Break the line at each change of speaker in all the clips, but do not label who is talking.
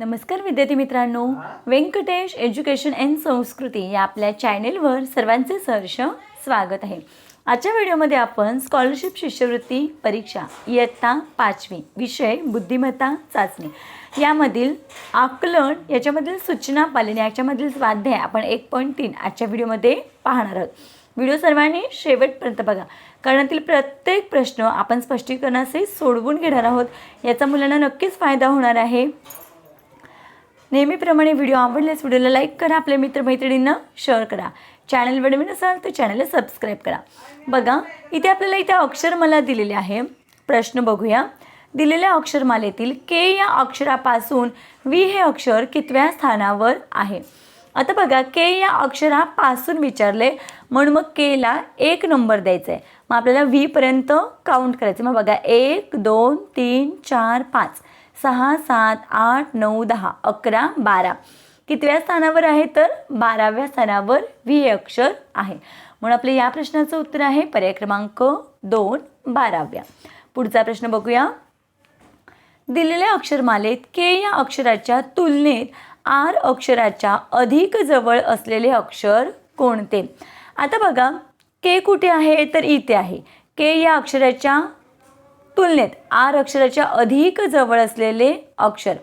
नमस्कार विद्यार्थी मित्रांनो. व्यंकटेश एज्युकेशन अँड संस्कृती या आपल्या चॅनेलवर सर्वांचे सहर्ष स्वागत आहे. आजच्या व्हिडिओमध्ये आपण स्कॉलरशिप शिष्यवृत्ती परीक्षा इयत्ता पाचवी विषय बुद्धिमत्ता चाचणी यामधील आकलन याच्यामधील सूचना पालन याच्यामधील स्वाध्याय आपण एक पॉईंट तीन आजच्या व्हिडिओमध्ये पाहणार आहोत. व्हिडिओ सर्वांनी शेवटपर्यंत बघा. कारण यातील प्रत्येक प्रश्न आपण स्पष्टीकरणासहित सोडवून घेणार आहोत. याचा मुलांना नक्कीच फायदा होणार आहे. नेहमीप्रमाणे व्हिडिओ आवडल्यास व्हिडिओला लाईक करा आपल्या मित्रमैत्रिणींना शेअर करा. चॅनल नवीन असाल तर चॅनलला सबस्क्राईब करा. बघा इथे आपल्याला इथे अक्षरमाला दिलेले आहे. प्रश्न बघूया. दिलेल्या अक्षरमालेतील के या अक्षरापासून वी हे अक्षर कितव्या स्थानावर आहे? आता बघा के या अक्षरापासून विचारले म्हणून मग केला एक नंबर द्यायचा आहे मग आपल्याला व्हीपर्यंत काउंट करायचं मग बघा एक दोन तीन चार पाच. सहा सात आठ नऊ दहा अकरा बारा. कितव्या स्थानावर आहे तर बाराव्या स्थानावर व्ही अक्षर आहे. म्हणून आपले या प्रश्नाचं उत्तर आहे पर्याय क्रमांक दोन बाराव्या. पुढचा प्रश्न बघूया. दिलेल्या अक्षरमालेत के या अक्षराच्या तुलनेत आर अक्षराच्या अधिक जवळ असलेले अक्षर कोणते? आता बघा के कुठे आहे तर इथे आहे. के या अक्षराच्या तुलनेत आर अक्षराच्या अधिक जवळ असलेले अक्षर.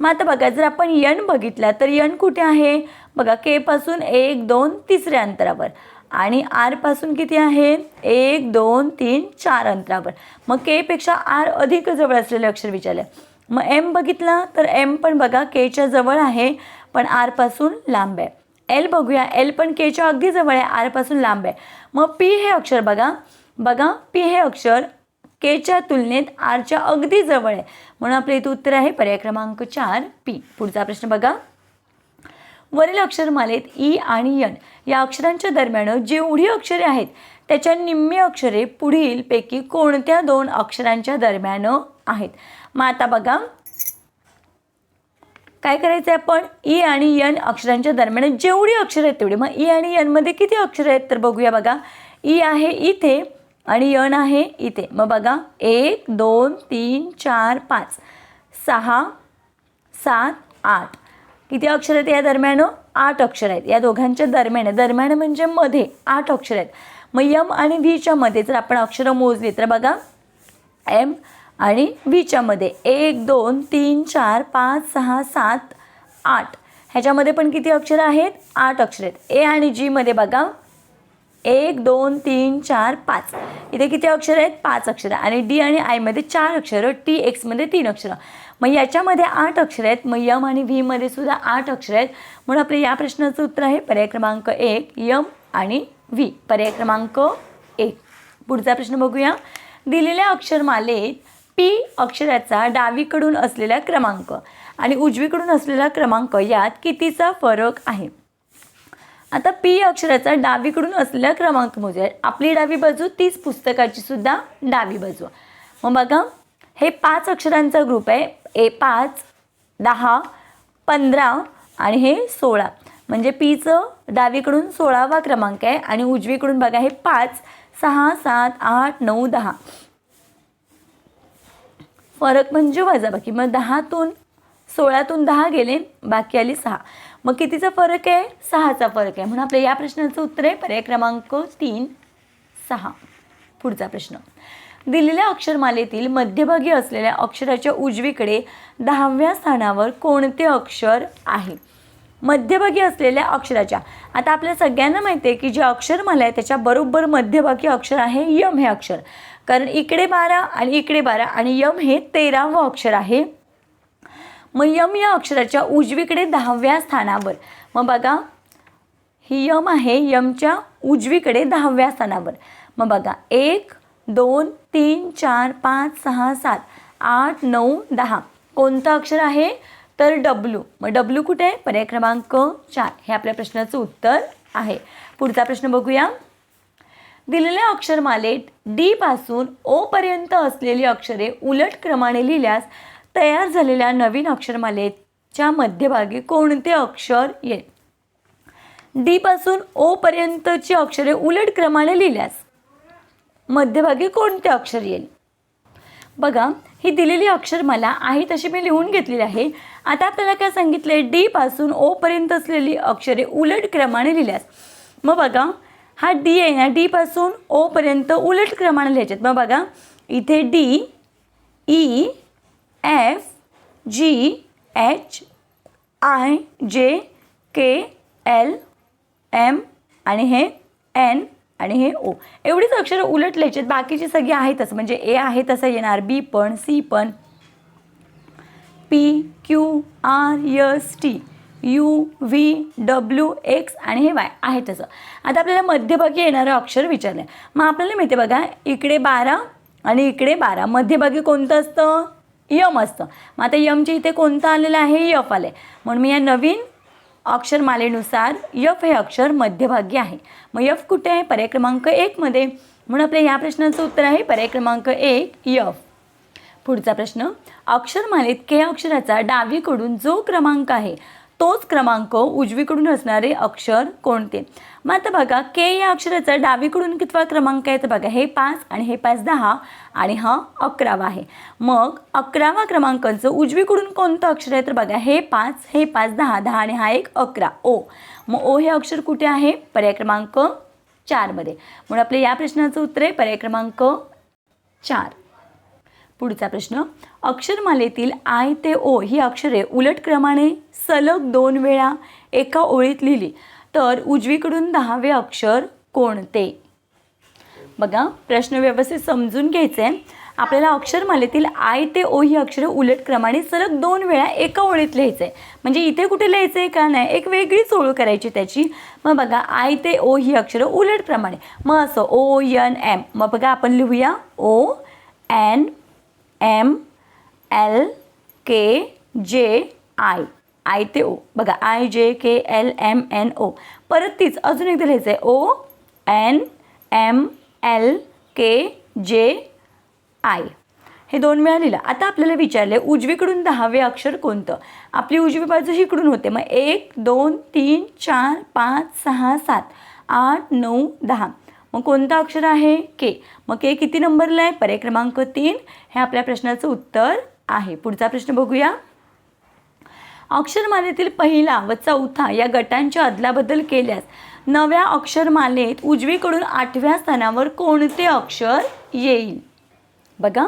मग आता बघा जर आपण यन बघितला तर यन कुठे आहे? बघा के पासून एक दोन तिसऱ्या अंतरावर. आणि आरपासून किती आहे? एक दोन तीन चार अंतरावर. मग के पेक्षा आर अधिक जवळ असलेले अक्षर विचारले. मग एम बघितला तर एम पण बघा केच्या जवळ आहे पण आरपासून लांब आहे. एल बघूया एल पण केच्या अगदी जवळ आहे आरपासून लांब आहे. मग पी हे अक्षर बघा. बघा पी हे अक्षर केच्या तुलनेत आरच्या अगदी जवळ आहे. म्हणून आपलं इथं उत्तर आहे पर्याय क्रमांक चार पी. पुढचा प्रश्न बघा. वरील अक्षरमालेत ई आणि यन. या अक्षरांच्या दरम्यान जेवढी अक्षरे आहेत त्याच्या निम्मी अक्षरे पुढील पैकी कोणत्या दोन अक्षरांच्या दरम्यान आहेत? मग आता बघा. काय करायचं आहे आपण? ई आणि यन अक्षरांच्या दरम्यान जेवढी अक्षरं आहेत तेवढी. मग ई आणि यनमध्ये किती अक्षरं आहेत तर बघूया बघा. ई आहे इथे आणि यन आहे इथे. मग बघा एक दोन तीन चार पाच. सहा सात आठ. किती अक्षर आहेत या दरम्यान? आठ अक्षर आहेत. या दोघांच्या दरम्यान. दरम्यान म्हणजे मध्ये. आठ अक्षर आहेत. मग यम आणि व्हीच्या मध्ये जर आपण अक्षरं मोजली तर बघा एम आणि व्हीच्या मध्ये. एक दोन तीन चार पाच सहा सात आठ. ह्याच्यामध्ये पण किती अक्षरं आहेत? आठ अक्षर आहेत. ए आणि जीमध्ये बघा एक दोन तीन चार पाच. इथे किती अक्षरं आहेत? पाच अक्षरं. आणि डी आणि आयमध्ये चार अक्षरं टी एक्समध्ये तीन अक्षरं. मग याच्यामध्ये आठ अक्षरं आहेत. मग यम आणि व्हीमध्ये सुद्धा आठ अक्षरं आहेत. म्हणून आपले या प्रश्नाचं उत्तर आहे पर्याय क्रमांक एक यम आणि व्ही. पर्याय क्रमांक एक. पुढचा प्रश्न बघूया. दिलेल्या अक्षरमालेत पी अक्षराचा डावीकडून असलेला क्रमांक आणि उजवीकडून असलेला क्रमांक यात कितीचा फरक आहे? आता पी अक्षराचा डावीकडून असलेला क्रमांक मोजूया आपली डावी बाजू तीच पुस्तकाची सुद्धा डावी बाजू. मग बघा हे पाच अक्षरांचा ग्रुप आहे. ए पाच दहा पंधरा आणि हे सोळा. म्हणजे पीचं डावीकडून सोळावा क्रमांक आहे आणि उजवीकडून बघा हे पाच सहा सात आठ नऊ दहा. फरक म्हणजे वजाबाकी. मग दहातून सोळातून दहा गेले बाकी आली सहा. मग कितीचा फरक आहे? सहाचा फरक आहे. म्हणून आपल्या या प्रश्नाचं उत्तर आहे. पर्याय क्रमांक तीन सहा. पुढचा प्रश्न. दिलेल्या अक्षरमालेतील मध्यभागी असलेल्या अक्षराच्या उजवीकडे दहाव्या स्थानावर कोणते अक्षर आहे? मध्यभागी असलेल्या अक्षराच्या. आता आपल्या सगळ्यांना माहिती आहे की जे अक्षरमाला आहे त्याच्या बरोबर मध्यभागी अक्षर आहे यम हे अक्षर. कारण इकडे बारा आणि इकडे बारा आणि यम हे तेरावं अक्षर आहे. मग यम या अक्षराच्या उजवीकडे दहाव्या स्थानावर. मग बघा ही यम आहे यमच्या उजवीकडे दहाव्या स्थानावर. मग बघा एक दोन तीन चार पाच सहा सात आठ नऊ दहा. कोणतं अक्षर आहे? तर डब्ल्यू मग डब्ल्यू कुठे? आहे पर्याय क्रमांक चार. हे आपल्या प्रश्नाचं उत्तर आहे. पुढचा प्रश्न बघूया. दिलेल्या अक्षरमालेत डी पासून ओ पर्यंत असलेली अक्षरे उलट क्रमाने लिहिल्यास तयार झालेल्या नवीन अक्षरमालेच्या मध्यभागी कोणते अक्षर येईल डी पासून ओ पर्यंतची अक्षरे उलट क्रमाने लिहिल्यास मध्यभागी कोणते अक्षर येईल? बघा ही दिलेली अक्षरमाला आहे तशी मी लिहून घेतलेली आहे. आता आपल्याला काय सांगितले? डी पासून ओ पर्यंत असलेली अक्षरे उलट क्रमाने लिहिल्यास. मग बघा हा डी आहे ना डी पासून ओ पर्यंत उलट क्रमाने लिहायचे मग बघा इथे D E e, F G H I J K L M आणि हे एन आणि हे ओ एवढीच अक्षरं उलटल्याची आहेत. बाकीची सगळी आहेतच म्हणजे ए आहे तसं येणार बी पण सी पण. P Q R S T U V W X आणि हे वाय आहे तसं. आता आपल्याला मध्यभागी येणारं अक्षर विचारलं आहे मग आपल्याला माहिती आहे बघा इकडे बारा आणि इकडे बारा. मध्यभागी कोणतं असतं? यम असतं. मग आता यमच्या इथे कोणतं आलेलं आहे? यफ आलं आहे म्हणून मी या नवीन अक्षरमालेनुसार यफ हे अक्षर मध्यभागी आहे. मग यफ कुठे आहे? पर्याय क्रमांक एकमध्ये म्हणून आपल्या या प्रश्नाचं उत्तर आहे पर्याय क्रमांक एक यफ. पुढचा प्रश्न अक्षरमालेत के अक्षराचा डावीकडून जो क्रमांक आहे तोच क्रमांक उजवीकडून असणारे अक्षर कोणते? मग आता बघा के या अक्षराचा डावीकडून कितवा क्रमांक आहे तर बघा हे पाच आणि हे पाच दहा आणि हा अकरावा आहे. मग अकरावा क्रमांकाचं उजवीकडून कोणतं अक्षर आहे तर बघा हे पाच हे पाच दहा दहा आणि हा एक अकरा. ओ. मग ओ हे अक्षर कुठे आहे? पर्याय क्रमांक चारमध्ये. म्हणून आपल्या या प्रश्नाचं उत्तर आहे पर्याय क्रमांक चार. पुढचा प्रश्न. अक्षरमालेतील आय ते ओ ही अक्षरे उलट क्रमाने सलग दोन वेळा एका ओळीत लिहिली. तर उजवीकडून दहावे अक्षर कोणते? बघा प्रश्न व्यवस्थित समजून घ्यायचे. आहे आपल्याला अक्षरमालेतील आय ते ओ ही अक्षरं उलट क्रमाने सलग दोन वेळा एका ओळीत लिहायचं. आहे म्हणजे इथे कुठे लिहायचं आहे का नाही? एक वेगळीच ओळ करायची त्याची. मग बघा आय ते ओ ही अक्षरं उलट प्रमाणे मग असं ओ यन एम मग बघा आपण लिहूया O N M L K J I I ते ओ बघा I J K L M N O परत तीच अजून एकदा लिहायचं आहे O N M L K J I हे दोन वेळा लिहिलं आता आपल्याला विचारले उजवीकडून दहावे अक्षर कोणतं? आपली उजवी बाजू इकडून होते. मग एक दोन तीन चार पाच सहा सात आठ नऊ दहा. मग कोणतं अक्षर आहे? के मग के किती नंबरला आहे? पर्याय क्रमांक तीन. हे आपल्या प्रश्नाचं उत्तर आहे. पुढचा प्रश्न बघूया. अक्षरमालेतील पहिला व चौथा या गटांच्या अदलाबदल केल्यास नव्या अक्षरमालेत उजवीकडून आठव्या स्थानावर कोणते अक्षर येईल? बघा.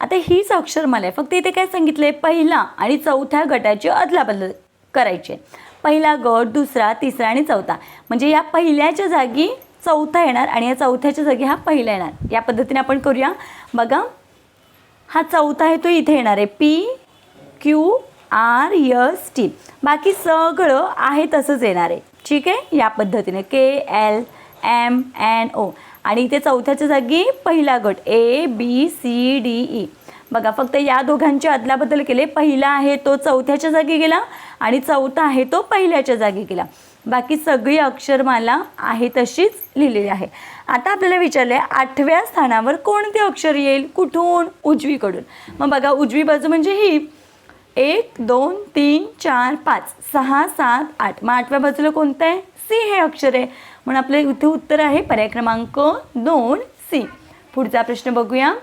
आता हीच अक्षरमाला आहे फक्त इथे काय सांगितलं आहे पहिला आणि चौथ्या गटाची अदलाबदल करायची. आहे पहिला गट दुसरा तिसरा आणि चौथा. म्हणजे या पहिल्याच्या जागी चौथा येणार आणि या चौथ्याच्या जागी हा पहिला येणार. या पद्धतीने आपण करूया. बघा हा चौथा आहे तो इथे येणार आहे. P Q R S T बाकी सगळं आहे तसंच येणार आहे. ठीक आहे? या पद्धतीने. K L M N O आणि इथे चौथ्याच्या जागी पहिला गट. A B C D E बघा फक्त या दोघांची अदलाबदल केले. पहिला आहे तो चौथ्याच्या जागी गेला. आणि चौथा आहे तो पहिल्याच्या जागी गेला. बाकी सगळी अक्षरमाला आहे तशीच लिहिलेली आहे. आता आपल्याला विचारले आठव्या स्थानावर कोणते अक्षर येईल? कुठून? उजवीकडून. मग बघा उजवी बाजू म्हणजे ही. एक दोन तीन चार पाच सहा सात आठ. मग आठव्या बाजूला कोणतं आहे? सी हे अक्षर आहे. म्हणून आपलं इथे उत्तर आहे पर्याय क्रमांक दोन सी. पुढचा प्रश्न बघूया.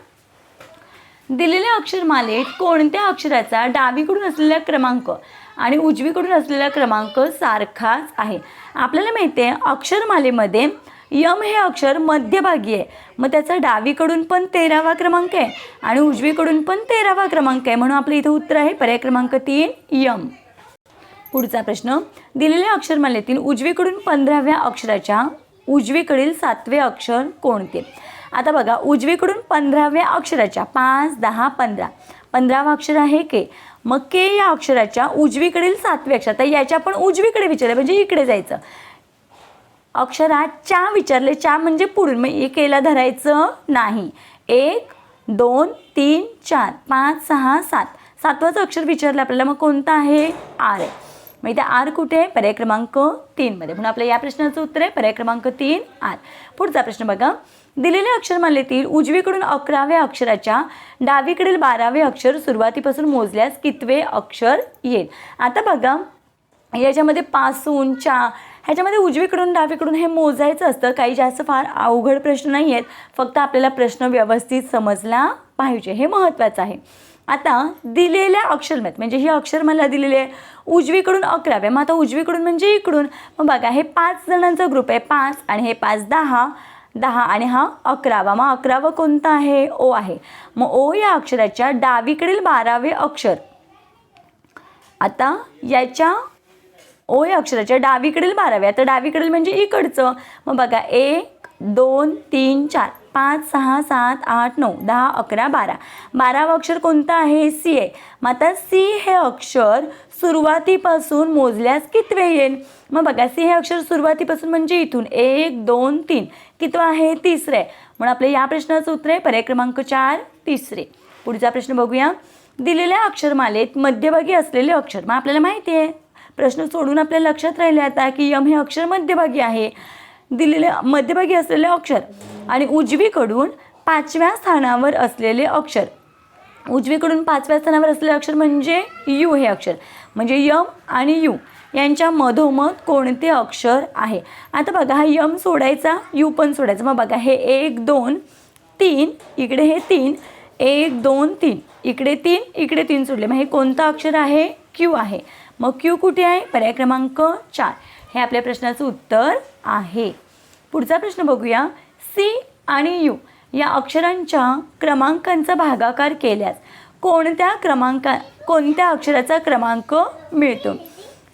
दिलेल्या अक्षरमालेत कोणत्या अक्षराचा डावीकडून असलेला क्रमांक? आणि उजवीकडून असलेला क्रमांक सारखाच आहे. आपल्याला माहिती आहे अक्षरमालेमध्ये यम हे अक्षर मध्यभागी आहे. मग त्याचा डावीकडून पण तेरावा क्रमांक आहे आणि उजवीकडून पण तेरावा क्रमांक आहे. म्हणून आपलं इथं उत्तर आहे पर्याय क्रमांक तीन यम. पुढचा प्रश्न दिलेल्या अक्षरमालेतील उजवीकडून पंधराव्या अक्षराच्या उजवीकडील सातवे अक्षर कोणते? आता बघा उजवीकडून पंधराव्या अक्षराच्या पाच दहा पंधरा. पंधरावा अक्षर आहे के. मग के या अक्षराच्या उजवीकडील सातव्या अक्षर. तर याच्या आपण उजवीकडे विचारलं म्हणजे इकडे जायचं. अक्षरात चा विचारले चा म्हणजे पुढून. मग एक केला धरायचं नाही. एक दोन तीन चार पाच सहा सात. सातवाचं अक्षर विचारलं आपल्याला. मग कोणतं आहे? आर. आहे मग इथे आर कुठे? आहे पर्याय क्रमांक तीनमध्ये म्हणून आपल्या या प्रश्नाचं उत्तर आहे पर्याय क्रमांक तीन आर. पुढचा प्रश्न बघा. दिलेल्या अक्षरमालेतील उजवीकडून अकराव्या अक्षराच्या डावीकडील बारावे अक्षर सुरुवातीपासून मोजल्यास कितवे अक्षर येईल? आता बघा. याच्यामध्ये पासून चा ह्याच्यामध्ये उजवीकडून डावीकडून हे मोजायचं असतं. काही जास्त फार अवघड प्रश्न नाही आहेत फक्त आपल्याला प्रश्न व्यवस्थित समजला पाहिजे. हे महत्त्वाचं आहे. आता दिलेल्या अक्षरमालेत म्हणजे ही अक्षरमाला दिलेले आहे उजवीकडून अकरावे मग आता उजवीकडून म्हणजे इकडून. मग बघा हे पाच जणांचा ग्रुप आहे पाच आणि हे पाच दहा दहा आणि हा अकरावा. मग अकरावा कोणता आहे? ओ आहे. मग ओ या अक्षराच्या डावीकडील बारावे अक्षर. आता याच्या ओ या अक्षराच्या डावीकडील बारावे आता डावीकडील म्हणजे इकडचं. मग बघा एक दोन तीन चार. पाच सहा सात आठ नऊ दहा अकरा बारा. बारावं अक्षर कोणतं आहे? सी आहे मग आता सी हे अक्षर सुरुवातीपासून मोजल्यास कितवे येईल? मग बघा सी हे अक्षर सुरुवातीपासून म्हणजे इथून एक दोन तीन. कितवं आहे? तिसरे. म्हणून आपले या प्रश्नाचं उत्तर आहे पर्याय क्रमांक चार तिसरे. पुढचा प्रश्न बघूया. दिलेल्या अक्षरमालेत मध्यभागी असलेले अक्षर. मग आपल्याला माहिती आहे. प्रश्न सोडून आपल्या लक्षात राहिले आता की यम हे अक्षर मध्यभागी आहे. दिलेले मध्यभागी असलेले अक्षर आणि उजवीकडून पाचव्या स्थानावर असलेले अक्षर. उजवीकडून पाचव्या स्थानावर असलेले अक्षर म्हणजे यू हे अक्षर. म्हणजे यम आणि यू यांच्या मधोमध कोणते अक्षर आहे? आता बघा हा यम सोडायचा यू पण सोडायचा. मग बघा हे एक दोन तीन इकडे हे तीन एक दोन तीन. इकडे तीन इकडे तीन सोडले. मग हे कोणतं अक्षर आहे? क्यू आहे. मग क्यू कुठे आहे? पर्याय क्रमांक चार. हे आपल्या प्रश्नाचं उत्तर आहे. पुढचा प्रश्न बघूया. सी आणि यू या अक्षरांच्या क्रमांकांचा भागाकार केल्यास कोणत्या क्रमांका कोणत्या अक्षराचा क्रमांक मिळतो?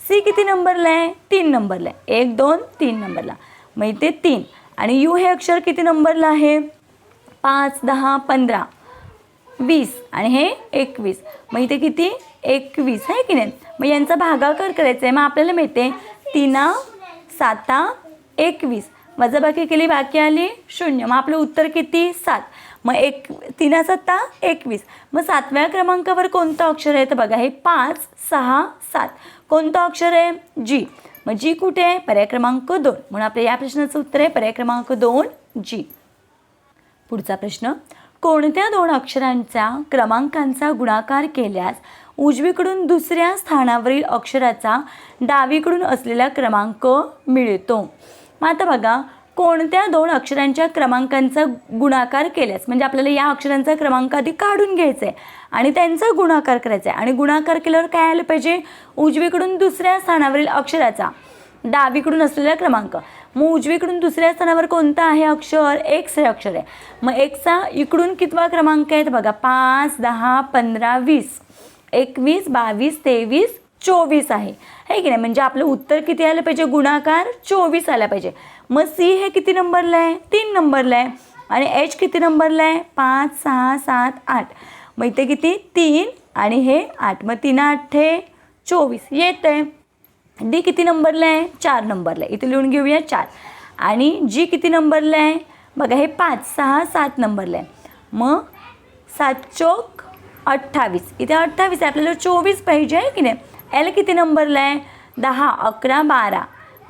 सी किती नंबरला आहे? तीन नंबरला आहे. एक दोन तीन नंबरला. मग इथे तीन. आणि यू हे अक्षर किती नंबरला आहे? पाच दहा पंधरा. वीस. आणि हे एकवीस. मग इथे किती? एकवीस. आहे की नाही? मग यांचा भागाकार करायचा आहे. मग आपल्याला मिळते तीना साता एकवीस. वजाबाकी केली बाकी आली शून्य. मग आपलं उत्तर किती? सात. मग एक तीना सत्ता एकवीस. मग सातव्या क्रमांकावर कोणतं अक्षर आहे? तर बघा हे पाच सहा सात. कोणतं अक्षर आहे? जी. मग जी कुठे आहे? पर्याय क्रमांक दोन. म्हणून आपल्या या प्रश्नाचं उत्तर आहे पर्याय क्रमांक दोन जी. पुढचा प्रश्न. कोणत्या दोन अक्षरांचा क्रमांकांचा गुणाकार केल्यास उजवीकडून दुसऱ्या स्थानावरील अक्षराचा डावीकडून असलेला क्रमांक मिळतो? मग आता बघा कोणत्या दोन अक्षरांच्या क्रमांकांचा गुणाकार केल्यास म्हणजे आपल्याला या अक्षरांचा क्रमांक आधी काढून घ्यायचा आहे आणि त्यांचा गुणाकार करायचा आहे आणि गुणाकार केल्यावर काय आलं पाहिजे? उजवीकडून दुसऱ्या स्थानावरील अक्षराचा डावीकडून असलेला क्रमांक. मग उजवीकडून दुसऱ्या स्थानावर कोणतं आहे अक्षर? एक्स हे अक्षर आहे. मग एक्सचा इकडून कितवा क्रमांक आहे? तर बघा पाच दहा पंधरा वीस. एकवीस बावीस तेवीस चोवीस आहे. है की नाही? म्हणजे आपलं उत्तर किती आलं पाहिजे? गुणाकार चोवीस आला पाहिजे. मग सी हे किती नंबरला आहे? तीन नंबरला आहे. आणि एच किती नंबरला आहे? पाच सहा सात आठ. मग इथे किती? तीन आणि हे आठ. मग तीन आठे चोवीस. येत आहे डी किती नंबरला आहे? चार नंबरला आहे. इथे लिहून घेऊया चार. आणि जी किती नंबरला आहे? बघा हे पाच सहा सात नंबरला आहे. मग सात चोक अठ्ठावीस. इथे अठ्ठावीस आहे. आपल्याला चोवीस पाहिजे आहे की नाही? एल किती नंबरला आहे? दहा अकरा बारा.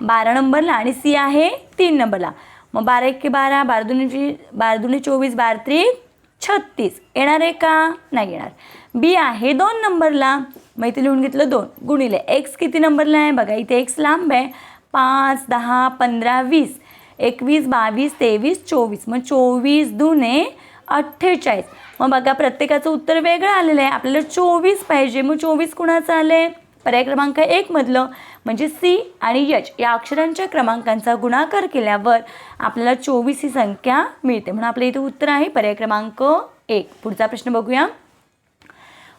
बारा नंबरला आणि सी आहे तीन नंबरला. मग बारा एक बारा बारा दुनी बारा दुनी चोवीस बारा त्रिक छत्तीस. येणार आहे का? नाही येणार. बी आहे दोन नंबरला. मग इथे लिहून घेतलं दोन. गुणिले एक्स किती नंबरला आहे? बघा इथे एक्स लांब आहे. पाच दहा पंधरा वीस. एकवीस बावीस तेवीस चोवीस. मग चोवीस दुने अठ्ठेचाळीस. मग बघा प्रत्येकाचं उत्तर वेगळं आलेलं आहे. आपल्याला चोवीस पाहिजे. मग चोवीस कुणाचं आलं आहे पर्याय क्रमांक एकमधलं म्हणजे सी आणि यच या अक्षरांच्या क्रमांकांचा गुणाकार केल्यावर आपल्याला चोवीस ही संख्या मिळते. म्हणून आपल्या इथे उत्तर आहे पर्याय क्रमांक एक. पुढचा प्रश्न बघूया.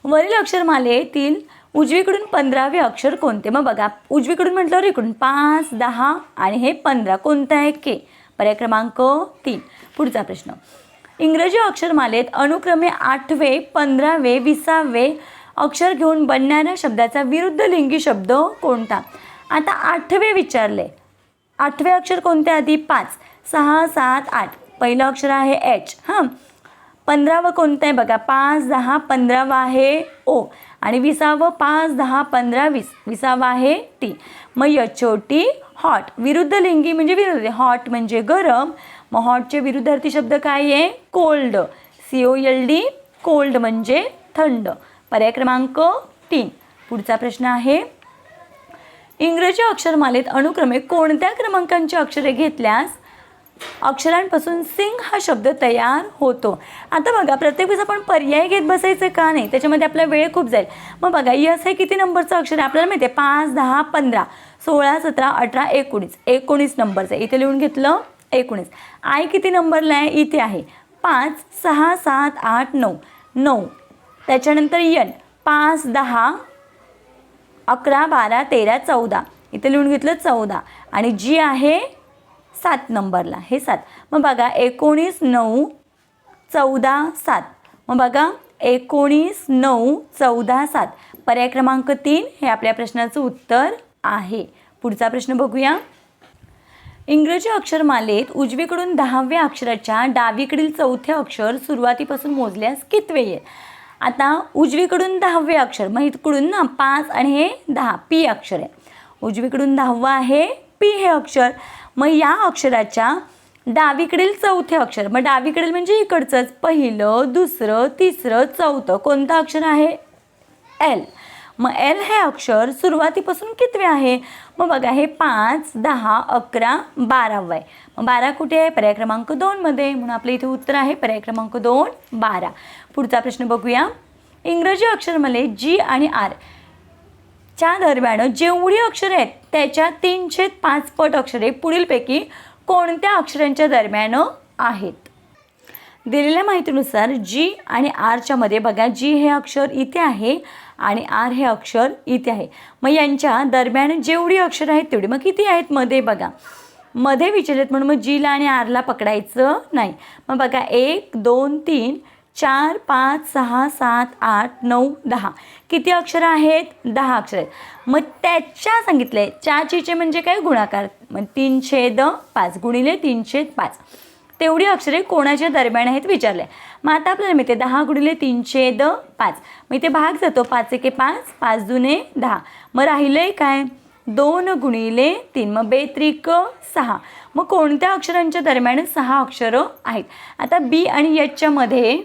वरील अक्षरमालेतील उजवीकडून पंधरावे अक्षर कोणते? मग बघा उजवीकडून म्हटल्यावर इकडून पाच दहा आणि हे पंधरा. कोणतं आहे? के. पर्याय क्रमांक तीन. पुढचा प्रश्न. इंग्रजी अक्षरमालेत अनुक्रमे आठवे पंधरावे विसावे अक्षर घेऊन बनणाऱ्या शब्दाचा विरुद्ध लिंगी शब्द कोणता? आता आठवे विचारले. आठवे अक्षर कोणते आधी? पाच. सहा सात आठ. पहिलं अक्षर आहे एच हां. पंधरावं कोणतं आहे बघा? पाच दहा पंधरावं आहे ओ आणि विसावं पाच दहा पंधरा वीस. विसावं आहे टी मग यचोटी हॉट विरुद्ध लिंगी म्हणजे विरुद्ध. हॉट म्हणजे गरम. मग हॉटचे विरुद्धार्थी शब्द काय आहे? Cold C O L D cold म्हणजे थंड. पर्याय क्रमांक तीन. पुढचा प्रश्न आहे इंग्रजी अक्षरमालेत अनुक्रमे कोणत्या क्रमांकांची अक्षरे घेतल्यास अक्षरांपासून सिंग हा शब्द तयार होतो? आता बघा प्रत्येक वेळेस आपण पर्याय घेत बसायचं का नाही? त्याच्यामध्ये आपला वेळ खूप जाईल. मग बघा यस हे किती नंबरचं अक्षर आहे? आपल्याला माहिती आहे पाच दहा पंधरा सोळा सतरा अठरा एकोणीस. एकोणीस नंबरचं. आहे इथे लिहून घेतलं एकोणीस. आय किती नंबरला आहे? इथे आहे. पाच सहा सात आठ नऊ. नऊ. त्याच्यानंतर यन पाच दहा अकरा बारा तेरा चौदा. इथे लिहून घेतलं चौदा. आणि जी आहे सात नंबरला हे सात. मग बघा एकोणीस नऊ चौदा सात. मग बघा एकोणीस नऊ चौदा सात. पर्याय क्रमांक तीन हे आपल्या प्रश्नाचं उत्तर आहे. पुढचा प्रश्न बघूया. इंग्रजी अक्षरमालेत उजवीकडून दहाव्या अक्षराच्या डावीकडील चौथे अक्षर सुरुवातीपासून मोजल्यास कितवे येईल आता उजवीकडून दहावे अक्षर मग इकडून ना पाच आणि हे दहा पी अक्षर आहे. उजवीकडून दहावं आहे पी हे अक्षर. मग या अक्षराच्या डावीकडील चौथे अक्षर मग डावीकडील म्हणजे इकडचंच पहिलं दुसरं तिसरं चौथं कोणतं अक्षर आहे? एल. मग एल हे अक्षर सुरुवातीपासून कितवे आहे? मग बघा हे पाच दहा अकरा बारावं आहे मग बारा कुठे आहे? पर्याय क्रमांक दोनमध्ये म्हणून आपलं इथे उत्तर आहे पर्याय क्रमांक दोन बारा. पुढचा प्रश्न बघूया. इंग्रजी अक्षरमध्ये जी आणि आर च्या दरम्यान जेवढी अक्षरे आहेत त्याच्या तीनशे पाच पट अक्षरे पुढीलपैकी कोणत्या अक्षरांच्या दरम्यान आहेत? दिलेल्या माहितीनुसार जी आणि आरच्यामध्ये बघा जी हे अक्षर इथे आहे. आणि आर हे अक्षर इथे आहे. मग यांच्या दरम्यान जेवढी अक्षर आहेत तेवढी. मग किती आहेत? मध्ये बघा. मध्ये विचारलेत म्हणून मग जीला आणि आरला पकडायचं नाही. मग बघा एक दोन तीन चार पाच सहा सात आठ नऊ दहा. किती अक्षरं आहेत? दहा अक्षर आहेत. मग त्याच्या सांगितले चाचीचे म्हणजे काय? गुणाकार. मग तीन छेद पाच. गुणिले तीन छेद पाच. तेवढी अक्षरे कोणाच्या दरम्यान आहेत विचारले मग आता आपल्याला मिळते दहा गुणिले तीनशे द पाच. मग इथे भाग जातो पाच एके पाच पाच जुने दहा. मग राहिलंय काय? दोन गुणिले तीन. मग बेत्रिक सहा. मग कोणत्या अक्षरांच्या दरम्यान सहा अक्षरं आहेत? आता बी आणि एचच्या मध्ये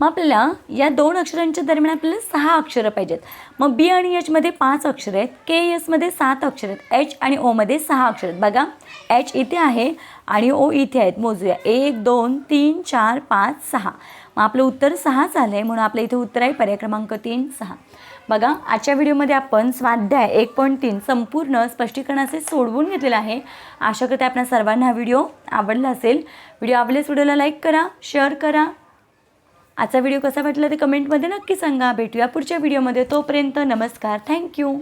मग आपल्याला या दोन अक्षरांच्या दरम्यान आपल्याला सहा अक्षरं पाहिजेत. मग बी आणि एचमध्ये पाच अक्षरं आहेत. के एसमध्ये सात अक्षर आहेत. एच आणि ओमध्ये सहा अक्षर आहेत. बघा एच इथे आहे. आणि ओ इथे आहेत. मोजूया. एक दोन तीन चार पाच सहा. मग आपलं उत्तर सहाच आलं आहे म्हणून आपलं इथे उत्तर आहे पर्याय क्रमांक तीन सहा. बघा आजच्या व्हिडिओमध्ये आपण स्वाध्याय एक पॉईंट तीन संपूर्ण स्पष्टीकरणाचे सोडवून घेतलेलं आहे. आशा करते आपल्या सर्वांना हा व्हिडिओ आवडला असेल. व्हिडिओ आवडल्यास व्हिडिओला लाईक करा शेअर करा. आजचा व्हिडिओ कसा वाटला ते कमेंटमध्ये नक्की सांगा. भेटूया पुढच्या व्हिडिओमध्ये. तोपर्यंत नमस्कार. थँक्यू